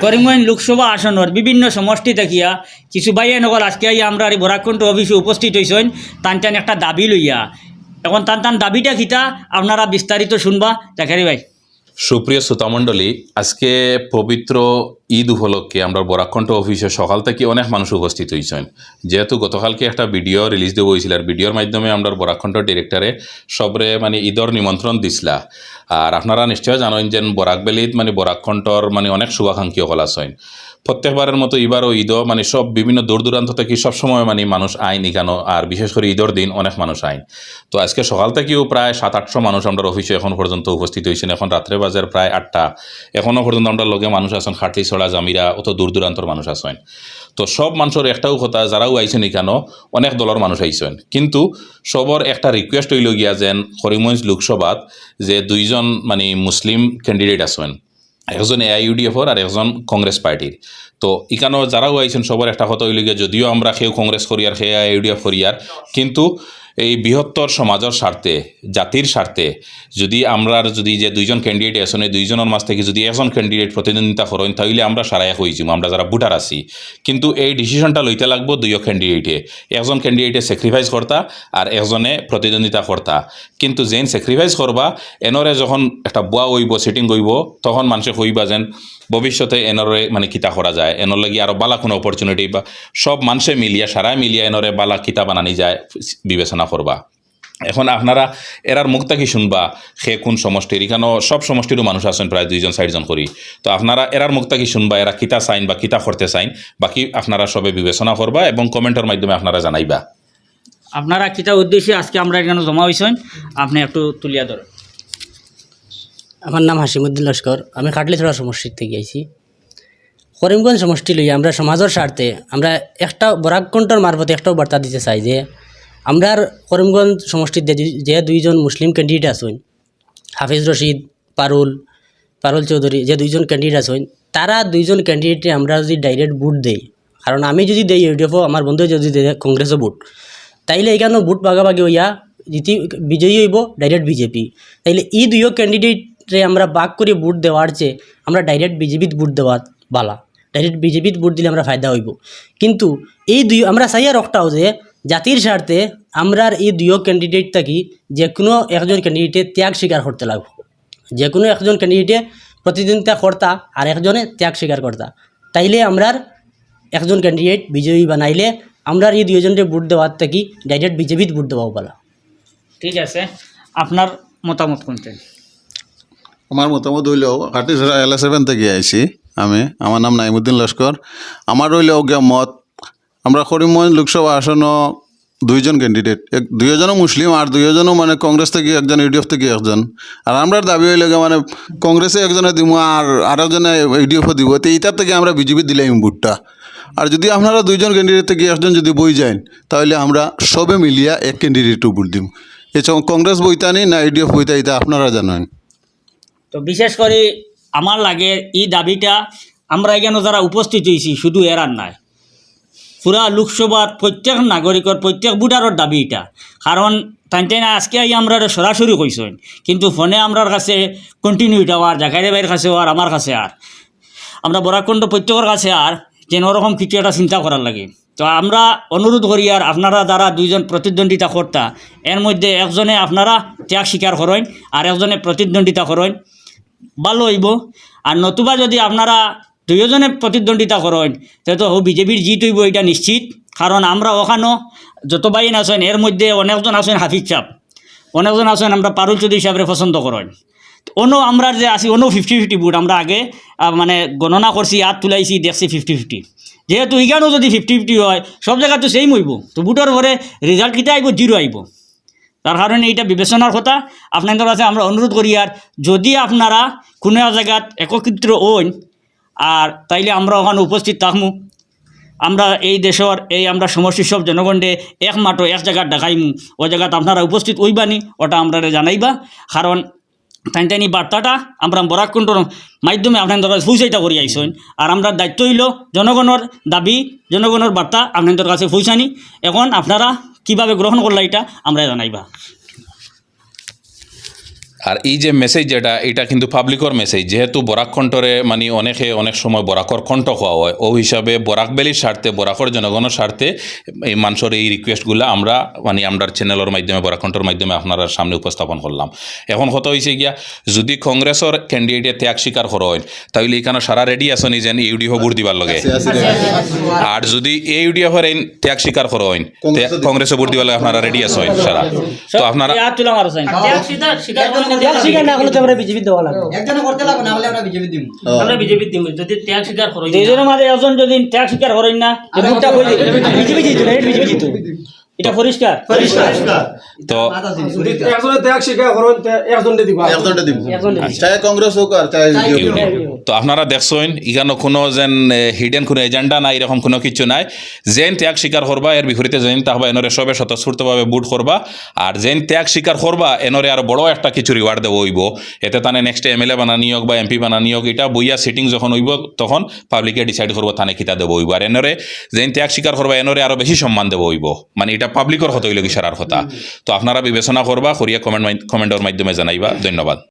করিমগঞ্জ লোকসভা আসনের বিভিন্ন সমষ্টি দেখিয়া কিছু বাইয়ে নগর আজকে আমরা এই বরাকণ্ঠ অফিসে উপস্থিত হয়েছেন তান টান একটা দাবি লইয়া। এখন তান টান দাবিটা কিতা? আপনারা বিস্তারিত শুনবা। দেখে ভাই। সুপ্রিয় শ্রোতামণ্ডলী, আজকে পবিত্র ঈদ উপলক্ষে আমরা বরাকণ্ঠ অফিসে সকাল থেকে অনেক মানুষ উপস্থিত হয়েছেন। যেহেতু গতকালকে একটা ভিডিও রিলিজ দেবো হয়েছিল, আর ভিডিওর মাধ্যমে আমরা বরাকণ্ঠ ডিরেক্টরে সবরে মানে ঈদর নিমন্ত্রণ দিছিলা। আর আপনারা নিশ্চয় জানেন যে বরাকবেলিত মানে বরাকণ্ঠর মানে অনেক শুভাকাঙ্ক্ষী হল আছেন। প্রত্যেকবারের মতো এবারও ঈদও মানে সব বিভিন্ন দূর দূরান্ত থেকে সবসময় মানে মানুষ আইন ইকানো আর বিশেষ করে ঈদর দিন অনেক মানুষ আইন। তো আজকে সকাল থেকেও প্রায় সাত আটশো মানুষ আমরা অফিসে এখন পর্যন্ত উপস্থিত হয়েছেন। এখন রাত্রে বাজার প্রায় আটটা। এখনও পর্যন্ত আমরা লগে মানুষ আছেন খাটলি ছড়া জামিরা, অত দূর দূরান্তর মানুষ আছেন। তো সব মানুষের একটাও কথা যারাও আইছেন এখানো অনেক দলের মানুষ আইছেন কিন্তু সবর একটা রিকোয়েস্ট হইল গিয়া যেন করিমগঞ্জ লোকসভাত যে দুইজন মানে মুসলিম ক্যান্ডিডেট আছেন, একজন এ আই এআইইউডিএফর আর একজন কংগ্রেস পার্টির তো ইকানো যারাও আইছেন সবার একটা কথা হইল গিয়া, যদিও আমরা সেও কংগ্রেস করি আর সে এআইইউডিএফ করি আর কিন্তু এই বৃহত্তর সমাজের স্বার্থে, জাতির স্বার্থে, যদি আমরা যদি যে দুইজন ক্যান্ডিডেট এই দুইজনের মাঝ থেকে যদি একজন ক্যান্ডিডেট প্রতিদ্বন্দ্বিতা করেন তাহলে আমরা সারা এক হয়ে যাব আমরা যারা ভোটার আছি। কিন্তু এই ডিসিশনটা লইতে লাগবো দুইও ক্যান্ডিডেটে একজন ক্যান্ডিডেটে স্যাক্রিফাইস করতা আর একজনে প্রতিদ্বন্দ্বিতা করতা। কিন্তু যেন স্যাক্রিফাইস করবা, এনরে যখন একটা বুয়া হইব সেটিং হইব, তখন মানুষে কইবা যেন ভবিষ্যতে এনরে মানে কিতা করা যায়। এনর লাগি আরও বালা কোনো অপরচুনিটি বা সব মানুষে মিলিয়া সারা মিলিয়া এনরে বালা কিতা বানানি যায়, বিবেচনা করবা এখন আপনারা এরার মুখটা কি শুনবা, সে কোন সমষ্টির এখানেও সব সমষ্টিরও মানুষ আছেন প্রায় দুইজন চারজন করি তো আপনারা এরার মুখটা কি শুনবা এরা কিতা চাইন বা কিতা করতে চাইন। বাকি আপনারা সবে বিবেচনা করবা এবং কমেন্টের মাধ্যমে আপনারা জানাইবা। আপনারা কিতা উদ্দেশ্যে আজকে আমরা এখানে জমা হয়েছেন আপনি একটু তুলিয়া ধরেন। আমার নাম হাসিমুদ্দিন লস্কর। আমি খাটলিছড়া সমষ্টির থেকে আইছি। করিমগঞ্জ সমষ্টি লইয়া আমরা সমাজের স্বার্থে আমরা একটা বরাকণ্ঠর মারফতে একটাও বার্তা দিতে চাই যে, আমরা করিমগঞ্জ সমষ্টির যে দুই- যে দুইজন মুসলিম ক্যান্ডিডেট আছেন, হাফিজ রশিদ, পারুল পারুল চৌধুরী, যে দুইজন ক্যান্ডিডেট আছেন, তারা দুইজন ক্যান্ডিডেটে আমরা যদি ডাইরেক্ট ভোট দেই, কারণ আমি যদি দেই ইউডিএফও আমার বন্ধু যদি দেয় কংগ্রেসও ভোট তাইলে এখানেও ভোট ভাগাভাগি হইয়া জিতি বিজয়ী হইব ডাইরেক্ট বিজেপি তাইলে এই দুইও ক্যান্ডিডেটরে আমরা বাক করে ভোট দেওয়ার চেয়ে আমরা ডাইরেক্ট বিজেপিত ভোট দেওয়া বালা। ডাইরেক্ট বিজেপিত ভোট দিলে আমরা ফায়দা হইব। কিন্তু এই দুই, আমরা চাই আর একটাও যে জাতির স্বার্থে আমরার এই দুইও ক্যান্ডিডেট থাকি যে কোনো একজন ক্যান্ডিডেটে ত্যাগ স্বীকার করতে লাগবে। যে কোনো একজন ক্যান্ডিডেটে প্রতিদ্বন্দ্বিতা কর্তা আর একজনে ত্যাগ স্বীকার কর্তা। তাইলে আমরার একজন ক্যান্ডিডেট বিজয়ী বানাইলে আমরা এই দুইজনকে ভোট দেওয়ার থাকি ডাইরেক্ট বিজেপিত ভোট দেওয়া বলা। ঠিক আছে। আপনার মতামত কোনটা? আমার মতামত হইলেও হাটিছড়া এল সেভেন থেকে আইছি, আমি। আমার নাম নাইমুদ্দিন লস্কর। আমার হইলেও গিয়া মত, আমরা করিমগঞ্জ লোকসভা আসনও দুইজন ক্যান্ডিডেট এক দুইজনও মুসলিম আর দুইজনও মানে কংগ্রেস থেকে একজন ইউডিএফ থেকে একজন। আর আমরা দাবি হইলে মানে কংগ্রেসে একজনে দিব আর আরেকজনে ইউডিএফও দিব তো এইটার থেকে আমরা বিজেপি দিলাম ভোটটা। আর যদি আপনারা দুইজন ক্যান্ডিডেট থেকে একজন যদি বই যান তাহলে আমরা সবে মিলিয়া এক ক্যান্ডিডেটও ভোট দিব এছাড়াও কংগ্রেস বইতানি না ইউডিএফ বইতা, এটা আপনারা জানেন। তো বিশেষ করে আমার লাগে এই দাবিটা আমরা এখানে যারা উপস্থিত হয়েছি, শুধু এরার নাই। পুরা লোকসভার প্রত্যেক নাগরিকর, প্রত্যেক ভোটারের দাবি এটা। কারণ তাই না আজকে আই আমরা সরাসরি কইছেন কিন্তু ফোনে আমরার কাছে কন্টিনিউটা আর জাকাইরে ভাইয়ের কাছে আর, আমার কাছে আর। আমরা বরাকণ্ঠ প্রত্যেকের কাছে আর, যেন ওরকম কিছু একটা চিন্তা করার লাগে। তো আমরা অনুরোধ করি আর আপনারা দ্বারা দুইজন প্রতিদ্বন্দ্বিতা কর্তা, এর মধ্যে একজনে আপনারা ত্যাগ স্বীকার করেন, আর একজনে প্রতিদ্বন্দ্বিতা করেন। ভালো হইব। আর নতুবা যদি আপনারা দুইজনে প্রতিদ্বন্দ্বিতা করেন তো বিজেপির জিত হইব এটা নিশ্চিত। কারণ আমরা ওখানেও যত বাইন আছেন, এর মধ্যে অনেকজন আছেন হাফিজ চাপ অনেকজন আছেন আমরা পারুল চৌধুরী হিসাবে পছন্দ করেন। অন্য আমরা যে আছি, অন্য ফিফটি ফিফটি বুট আমরা আগে মানে গণনা করছি, হাত তুলাইছি, দেখছি ফিফটি ফিফটি যেহেতু ইগানো যদি ফিফটি ফিফটি হয়, সব জায়গায় তো সেম হইব। তো বুটের পরে রেজাল্ট কিটা আইব জিরো আইব তার কারণে এইটা বিবেচনার কথা। আপনাদের কাছে আমরা অনুরোধ করি, আর যদি আপনারা কোনো এক জায়গাত একত্রিত হন, আর তাইলে আমরা ওখানে উপস্থিত থাকমু। আমরা এই দেশের, এই আমরা সমষ্টির সব জনগণে একমাত্র এক জায়গায় দেখাইমু। ওই জায়গাত আপনারা উপস্থিত হইবানি, ওটা আমরা জানাইবা। কারণ তাই তাই বার্তাটা আমরা বরাকণ্ঠর মাধ্যমে আপনাদের কাছে পৌঁছাইতা করি আইসেন। আর আমরা দায়িত্ব হইল জনগণের দাবি, জনগণের বার্তা আপনাদের কাছে পৌঁছানি। এখন আপনারা কীভাবে গ্রহণ করলা এটা আমরা জানাইবা। আর এই যে মেসেজ যেটা এটা কিন্তু পাবলিকর মেসেজ যেহেতু বরাক কণ্ঠরে মানে অনেকে অনেক সময় বরাকর কণ্ঠ খাওয়া হয় ও হিসাবে বরাক বেলির স্বার্থে বরাকর জনগণের স্বার্থে এই মানুষের এই রিকোয়েস্টগুলো আমরা মানে আমরা চ্যানেলের মাধ্যমে বরাক কণ্ঠর মাধ্যমে আপনার সামনে উপস্থাপন করলাম। এখন কত হয়েছে গিয়া যদি কংগ্রেসের ক্যান্ডিডেটে ত্যাগ স্বীকার করা হয় তাহলে এখানে সারা রেডি আসনি যেন ইউডিএফ ভোট দিবার লগে। আর যদি এই ইউডিএফ এর ত্যাগ স্বীকার করা হয় কংগ্রেসে ভোট দিবার লগে আপনারা রেডি আসেন সারা। তো আপনারা ত্যাগ স্বীকার না করলে তো আমরা বিজেপি দেওয়া লাগবে। একজনে করতে লাগবে না হলে আমরা বিজেপি দিব আমরা বিজেপি যদি ত্যাগ স্বীকার করো দুইজনের মাঝে একজন যদি ত্যাগ স্বীকার করেন না ভোটটা কই বিজেপি এটা পরিষ্কার? তো একজনে ত্যাগ স্বীকার করুন একজনকে দিবা। একজনটা দিব। চাই কংগ্রেস হোক আর চাই তো আপনারা দেখছেন এখানে কোনো যেন হিডেন কোনো এজেন্ডা নাই এরকম কোনো কিছু নাই। যেন ত্যাগ স্বীকার করবা এর বিপরীতে যেন তাহবা এনরে সবে স্বতঃস্ফূর্তভাবে বুট করবা। আর যেন ত্যাগ স্বীকার করবা এনরে আর বড় একটা কিছু রিওয়ার্ড দেবো হইব। এতে তানে নেক্সট এম এল এ বানানি হোক বা এমপি বানানি হোক এটা বইয়া সিটিং যখন হইব তখন পাবলিকে ডিসাইড করব তানে খিতা দেবো হইব। আর এনরে যেন ত্যাগ স্বীকার করবা এনরে আরও বেশি সম্মান দেবো হইব। মানে এটা পাবলিকর হতে হইল কি সারার কথা তো আপনারা বিবেচনা করবা করিয়া কমেন্ট কমেন্টের মাধ্যমে জানাইবা। ধন্যবাদ।